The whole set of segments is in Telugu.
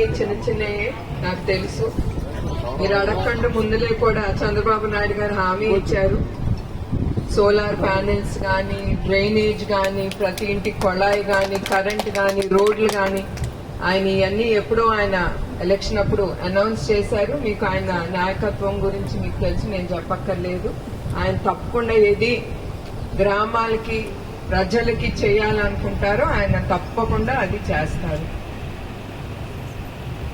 అన్ని చిన్న చిన్నవి నాకు తెలుసు. మీరు అడగకుండా ముందులే కూడా చంద్రబాబు నాయుడు గారు హామీ ఇచ్చారు. సోలార్ ప్యానెల్స్ కానీ డ్రైనేజ్ కానీ ప్రతి ఇంటి కొళాయి కానీ కరెంట్ కానీ రోడ్లు కానీ ఆయన ఇవన్నీ ఎప్పుడో ఆయన ఎలక్షన్ అప్పుడు అనౌన్స్ చేశారు. మీకు ఆయన నాయకత్వం గురించి మీకు తెలిసి నేను చెప్పక్కర్లేదు. ఆయన తప్పకుండా ఏది గ్రామాలకి ప్రజలకి చేయాలనుకుంటారో ఆయన తప్పకుండా అది చేస్తారు.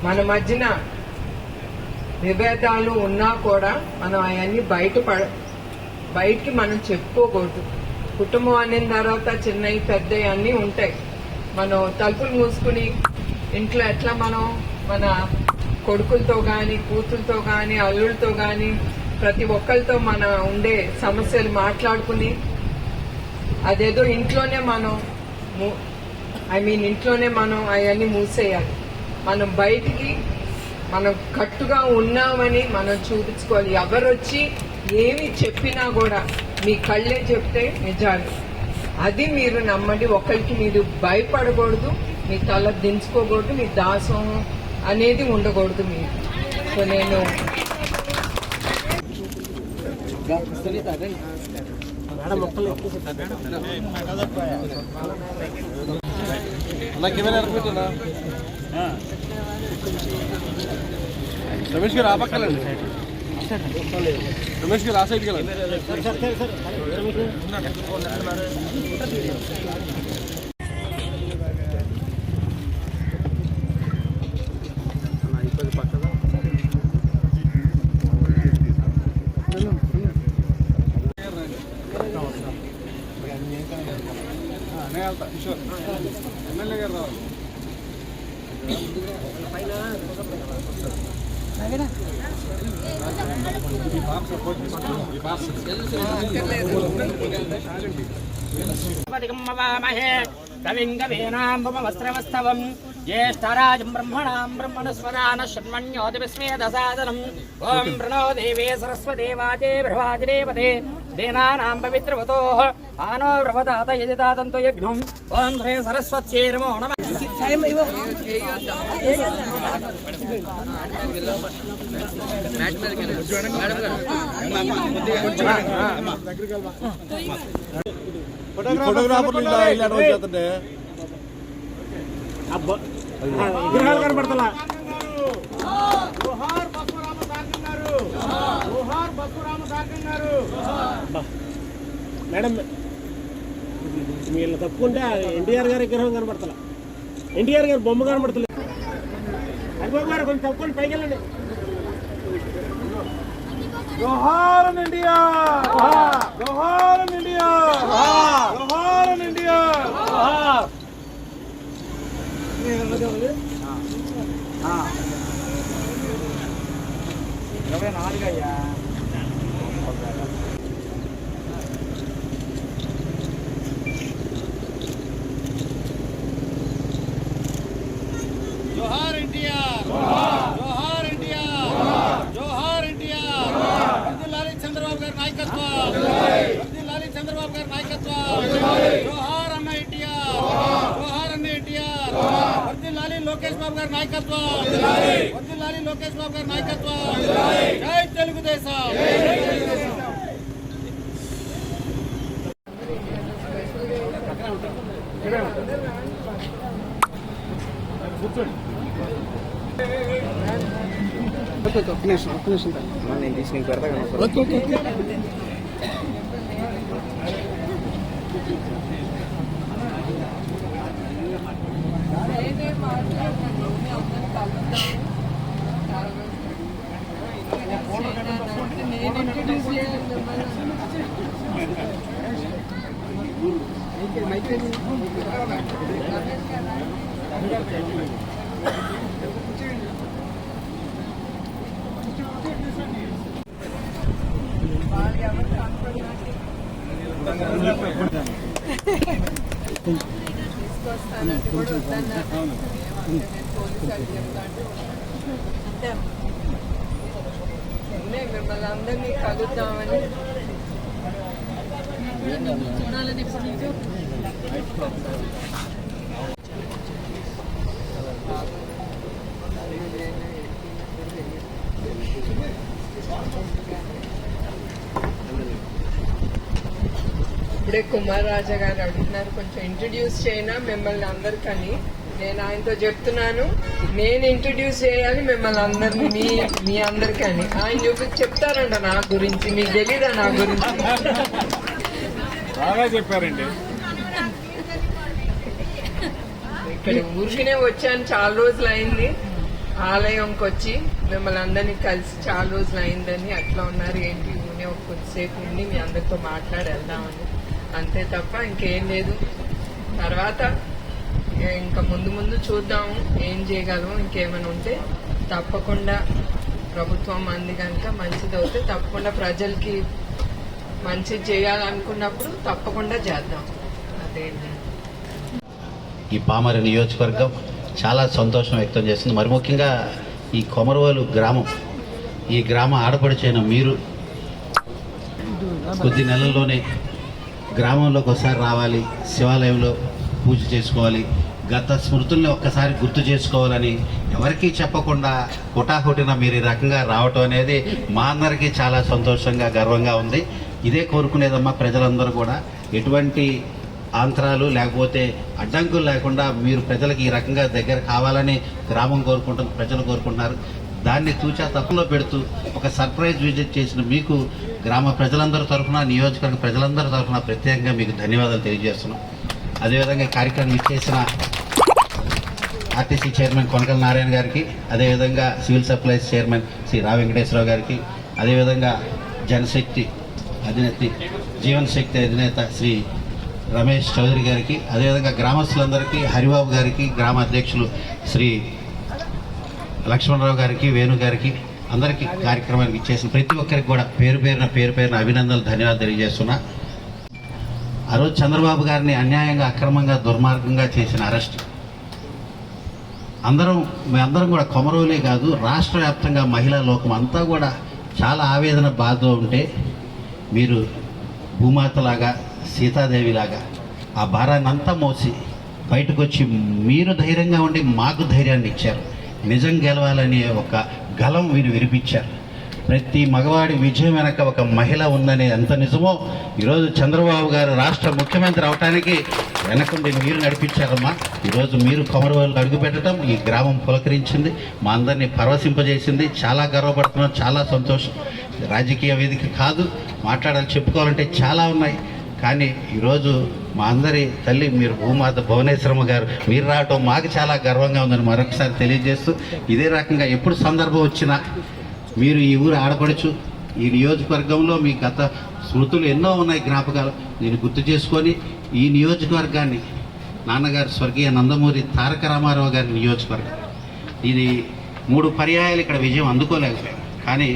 మన మధ్యన విభేదాలు ఉన్నా కూడా మనం అవన్నీ బయట పడ బయటికి మనం చెప్పుకోకూడదు. కుటుంబం అనిన తర్వాత చిన్నవి పెద్దవి అన్నీ ఉంటాయి. మనం తలుపులు మూసుకుని ఇంట్లో ఎట్లా మనం మన కొడుకులతో కానీ కూతురుతో కానీ అల్లులతో కానీ ప్రతి ఒక్కరితో మన ఉండే సమస్యలు మాట్లాడుకుని అదేదో ఇంట్లోనే మనం ఐ మీన్ ఇంట్లోనే మనం అవన్నీ మూసేయాలి. మనం బయటికి మనం కట్టుగా ఉన్నామని మనం చూపించుకోవాలి. ఎవరు వచ్చి ఏమి చెప్పినా కూడా మీ కళ్ళే చెప్తే నిజాలు. అది మీరు నమ్మండి. ఒకరికి మీరు భయపడకూడదు మీ తల దించుకోకూడదు మీ దాసం అనేది ఉండకూడదు మీరు. సో నేను ఎరగబెట్టనా రమేష్ గారు ఆ పక్కలండి రమేష్ గారు ఆ సైడ్కి నేను వెళ్తా. కిషోర్ ఎమ్మెల్యే గారు రావాలి ఈ పార్క్ సపోర్ట్ ఈ పార్క్ పదిగమ్మవామహే కవిం కవీనాంబమవస్త్రవస్తవం జ్యేష్ఠరాజం బ్రహ్మణాం బ్రహ్మణస్వదాన షణ్మణ్యోతివిస్మేదసాదనం ఓం ప్రణో దేవే సరస్వదేవాజే భ్రవాజిరేవతే దేనానాం పవిత్రవతో ఆనో భ్రవదాత యజితాతంతో యజ్ఞం ఓం శ్రీ సరస్వత్యై నమో నమ ఫోటోగ్రాఫర్లు ఇలా ఇలా అనౌన్స్ చేస్తుంటే. విగ్రహాలు కనబడతలా. మేడం వీళ్ళ తప్పుకుంటే ఎన్టీఆర్ గారి విగ్రహం కనబడతలా ఎన్టీఆర్ గారి బొమ్మ కనబడతలేదు హరిబాబు గారు కొంచెం తప్పుకొని పైకి వెళ్ళండి జోహార్ ఇండియా జోహార్ ఇండియా జోహార్ ఇండియా ఇరవై నాలుగు అయ్యా జోహార్ ఎన్టీఆర్ జోహార్ ఎన్టీఆర్ జోహార్ ఎన్టీఆర్ వర్ధిల్లాలి చంద్రబాబు గారి నాయకత్వం వర్ధిల్లాలి చంద్రబాబు గారి నాయకత్వం జోహార్ అన్న ఎన్టీఆర్ జోహార్ అన్న ఎన్టీఆర్ వర్ధిల్లాలి లోకేష్ బాబు గారి నాయకత్వం. వర్ధిల్లాలి లోకేష్ బాబు గారి నాయకత్వం. జై తెలుగుదేశం. నేను ఇంట్రడ్యూస్ చేయాలి తీసుకొస్తానంటే కూడా వద్దన్నారు. మిమ్మల్ని అందరినీ కలుద్దామని చూడాలని ఇప్పుడే కుమార్ రాజా గారు అడుగుతున్నారు కొంచెం ఇంట్రడ్యూస్ చేయనా మిమ్మల్ని అందరికని? నేను ఆయనతో చెప్తున్నాను. నేను ఇంట్రడ్యూస్ చేయాలి మిమ్మల్ని అందరిని మీ మీ అందరికని ఆయన చూపి చెప్తారంట నా గురించి మీకు తెలీదా నా గురించి? బాగా చెప్పారండి. ఇక్కడ ఊరికినే వచ్చాను చాలా రోజులు అయింది ఆలయంకి వచ్చి మిమ్మల్ని అందరినీ కలిసి చాలా రోజులు అయిందని అట్లా ఉన్నారు. ఏంటి? ఊనే ఒక కొద్దిసేపు ఉండి మీ అందరితో మాట్లాడి వెళ్దామని. అంతే తప్ప ఇంకేం లేదు. తర్వాత ఇంకా ముందు ముందు చూద్దాము ఏం చేయగలము ఇంకేమైనా ఉంటే తప్పకుండా ప్రభుత్వం అంది కనుక మంచిది అవుతే తప్పకుండా ప్రజలకి మంచిది చేయాలనుకున్నప్పుడు తప్పకుండా చేద్దాం. అదేంటి? ఈ పామర నియోజకవర్గం చాలా సంతోషం వ్యక్తం చేస్తుంది మరి ముఖ్యంగా ఈ కొమరవాలు గ్రామం ఈ గ్రామ ఆడపడిచైన మీరు కొద్ది నెలల్లోనే గ్రామంలోకి ఒకసారి రావాలి శివాలయంలో పూజ చేసుకోవాలి. గత స్మృతుల్ని ఒక్కసారి గుర్తు చేసుకోవాలని ఎవరికీ చెప్పకుండా హుటాహుటిన మీరు ఈ రకంగా రావటం అనేది మా అందరికీ చాలా సంతోషంగా గర్వంగా ఉంది. ఇదే కోరుకునేదమ్మా ప్రజలందరూ కూడా. ఎటువంటి ఆంతరాలు లేకపోతే అడ్డంకులు లేకుండా మీరు ప్రజలకు ఈ రకంగా దగ్గర కావాలని గ్రామం కోరుకుంటుంది ప్రజలు కోరుకుంటున్నారు. దాన్ని చూచా తప్పులో పెడుతూ ఒక సర్ప్రైజ్ విజిట్ చేసిన మీకు గ్రామ ప్రజలందరి తరఫున నియోజకవర్గ ప్రజలందరి తరఫున ప్రత్యేకంగా మీకు ధన్యవాదాలు తెలియజేస్తున్నాం. అదేవిధంగా కార్యక్రమం ఇచ్చేసిన ఆర్టీసీ చైర్మన్ కొనకల నారాయణ గారికి అదేవిధంగా సివిల్ సప్లైస్ చైర్మన్ శ్రీ రా వెంకటేశ్వరరావు గారికి అదేవిధంగా జనశక్తి అధినేత జీవన్ శక్తి అధినేత శ్రీ రమేష్ చౌదరి గారికి అదేవిధంగా గ్రామస్తులందరికీ హరిబాబు గారికి గ్రామ అధ్యక్షులు శ్రీ లక్ష్మణరావు గారికి వేణు గారికి అందరికీ కార్యక్రమానికి ఇచ్చేసిన ప్రతి ఒక్కరికి కూడా పేరు పేరున పేరు పేరున అభినందనలు ధన్యవాదాలు తెలియజేస్తున్నా. ఆ రోజు చంద్రబాబు గారిని అన్యాయంగా అక్రమంగా దుర్మార్గంగా చేసిన అరెస్ట్. అందరం మీ అందరం కూడా కొమరవులే కాదు రాష్ట్ర వ్యాప్తంగా మహిళా లోకం అంతా కూడా చాలా ఆవేదన బాధతో ఉంటే మీరు భూమాతలాగా సీతాదేవిలాగా ఆ భారాన్ని అంతా మోసి బయటకు వచ్చి మీరు ధైర్యంగా ఉండి మాకు ధైర్యాన్ని ఇచ్చారు. నిజం గెలవాలనే ఒక గలం మీరు వినిపించారు. ప్రతి మగవాడి విజయం వెనక ఒక మహిళ ఉందనే ఎంత నిజమో ఈరోజు చంద్రబాబు గారు రాష్ట్ర ముఖ్యమంత్రి అవటానికి వెనకుండి మీరు నడిపించారమ్మా. ఈరోజు మీరు కొమరవాళ్ళు అడుగుపెట్టడం ఈ గ్రామం పులకరించింది మా అందరినీ పరవశింపజేసింది. చాలా గర్వపడుతున్నాం చాలా సంతోషం. రాజకీయ వేదిక కాదు మాట్లాడాలి చెప్పుకోవాలంటే చాలా ఉన్నాయి. కానీ ఈరోజు మా అందరి తల్లి మీరు భూమాత భువనేశ్వరమ్మ గారు మీరు రావటం మాకు చాలా గర్వంగా ఉందని మరొకసారి తెలియజేస్తూ ఇదే రకంగా ఎప్పుడు సందర్భం వచ్చినా మీరు ఈ ఊరు ఆడపడచ్చు ఈ నియోజకవర్గంలో మీ గత స్మృతులు ఎన్నో ఉన్నాయి జ్ఞాపకాలు. నేను గుర్తు చేసుకొని ఈ నియోజకవర్గాన్ని నాన్నగారు స్వర్గీయ నందమూరి తారక రామారావు గారి నియోజకవర్గం. ఇది మూడు పర్యాయాలు ఇక్కడ విజయం అందుకోలేకపోయాం కానీ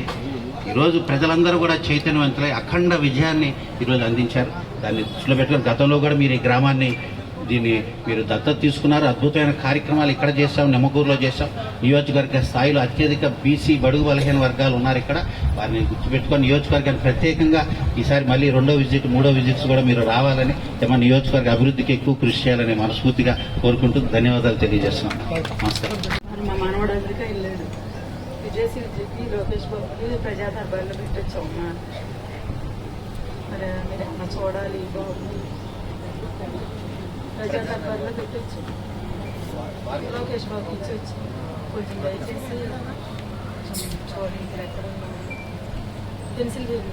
ఈరోజు ప్రజలందరూ కూడా చైతన్యవంతులై అఖండ విజయాన్ని ఈరోజు అందించారు. దాన్ని దృష్టిలో పెట్టుకుని గతంలో కూడా మీరు ఈ గ్రామాన్ని దీన్ని మీరు దత్తత తీసుకున్నారు. అద్భుతమైన కార్యక్రమాలు ఇక్కడ చేశాం నిమ్మకూరులో చేశాం నియోజకవర్గ స్థాయిలో అత్యధిక బీసీ బడుగు బలహీన వర్గాలు ఉన్నారు ఇక్కడ. వారిని గుర్తుపెట్టుకొని నియోజకవర్గాన్ని ప్రత్యేకంగా ఈసారి మళ్ళీ రెండో విజిట్ మూడో విజిట్స్ కూడా మీరు రావాలని తమ నియోజకవర్గ అభివృద్ధికి ఎక్కువ కృషి చేయాలని మనస్ఫూర్తిగా కోరుకుంటూ ధన్యవాదాలు తెలియజేస్తున్నాం. నమస్కారం మరి మా మనవడు అమెరికా వెళ్ళాడు. లోకేష్ బాబుకి మరి మీరు అమ్మ చూడాలి బాబు ప్రజా దర్బార్లో పెట్టొచ్చు లోకేష్ బాబు ఇచ్చి కొంచెం దయచేసి కొంచెం చూడండి ఇక్కడ ఎక్కడ ఉన్నాడు పెన్సిల్ బేబీ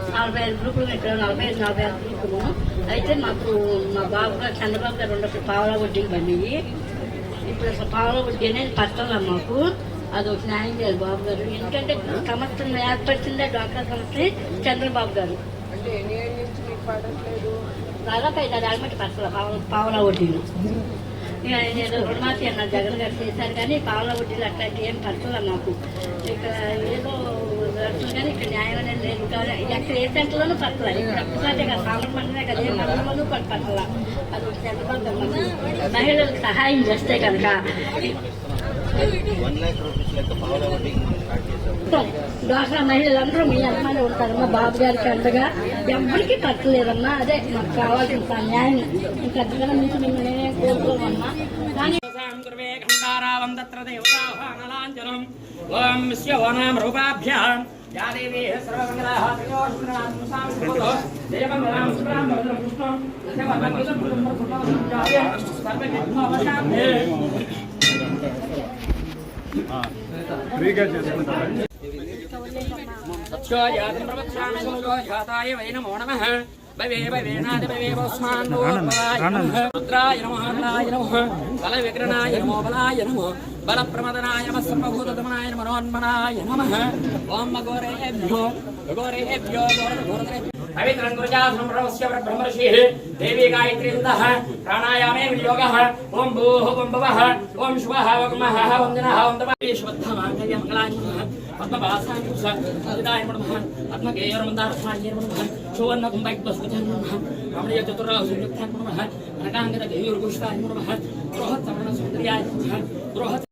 నలభై ఐదు గ్రూపులు పెట్టారు నలభై ఐదు నలభై ఐదు గ్రూపులు. అయితే మాకు మా బాబు గారు చంద్రబాబు గారు ఉన్నప్పుడు పావలా వడ్డీకి పడినాయి. ఇప్పుడు అసలు పావలా వడ్డీ అనేది పట్టంలా మాకు. అది ఒక న్యాయం చేయాలి బాబు గారు. ఎందుకంటే సంస్థ ఏర్పరిచిందే డాక్టర్ సంస్థ చంద్రబాబు గారు. దాదాపు ఐదు ఆరు మట్టి పడతల పావుల వడ్డీలు. నేను రుణమాఫీ అన్నారు జగన్ గారు చేశారు కానీ పావుల వడ్డీలు అట్లాంటివి ఏం పడతలే మాకు. ఇక్కడ ఏదో కానీ ఇక్కడ న్యాయం అనేది లేదు కానీ ఎక్కడ ఏ సెంటర్లోనూ ఒక్కసారి కదా సామర్ మండలే కదా ఏ మండలంలోనూ అది ఒక మహిళలకు సహాయం చేస్తే కనుక. వన్ డ్వాక్రా మహిళలందరూ మీ అమ్మాయిలు ఉంటారమ్మా బాబు గారికి అండగా ఎవరికి పట్టలేదమ్మా. అదే మాకు కావాల్సిన న్యాయం. ఇంకా అంతకన్నా మీకు మిమ్మల్ని కోరుకోమమ్మా. కానీ ఖండారావం తత్ర దేవతానలాంజనం ఓం శివనాం రూపాభ్యాం. యా దేవీ సర్వమంగళాః త్రయోష్మణాం సంసాంసృతో దేవమంగళాం శుక్లాం భద్రం కృష్ణం దేవమంగళం పురుషం పురుషం సర్వవిఘ్నోపశాంతే సత్యోజాతం ప్రవక్ష్యామి సత్యోజాతాయ బల విగ్రహాయ నమో బలాయ నమః బల ప్రమదనాయ నమః సర్వభూతదమనాయ మనోన్మనాయ నమః ఓం గోరేభ్యో గోరేభ్యో గోరేభ్యో పవిత్రం గురుజాసం బ్రహ్మస్య బ్రహ్మర్షిః దేవీ గాయత్రీ సుతః ప్రాణాయామే వినియోగः ఓం భూః ఓం భువः ఓం శుభः ఓం మహः ఓం జనः ఓం తపः విశ్వద్ధమాంగళ్య మంగళాయ పద్మవాసాయ సదిదాయ నమః పద్మగేయర్మందారస్వాయ నమః సువర్ణ కుంభైక్బస్వజాయ నమః రమణీయ నమః అనకాంగద నమః బృహత్ సమణ సుందర్యాయ నమః బృహత్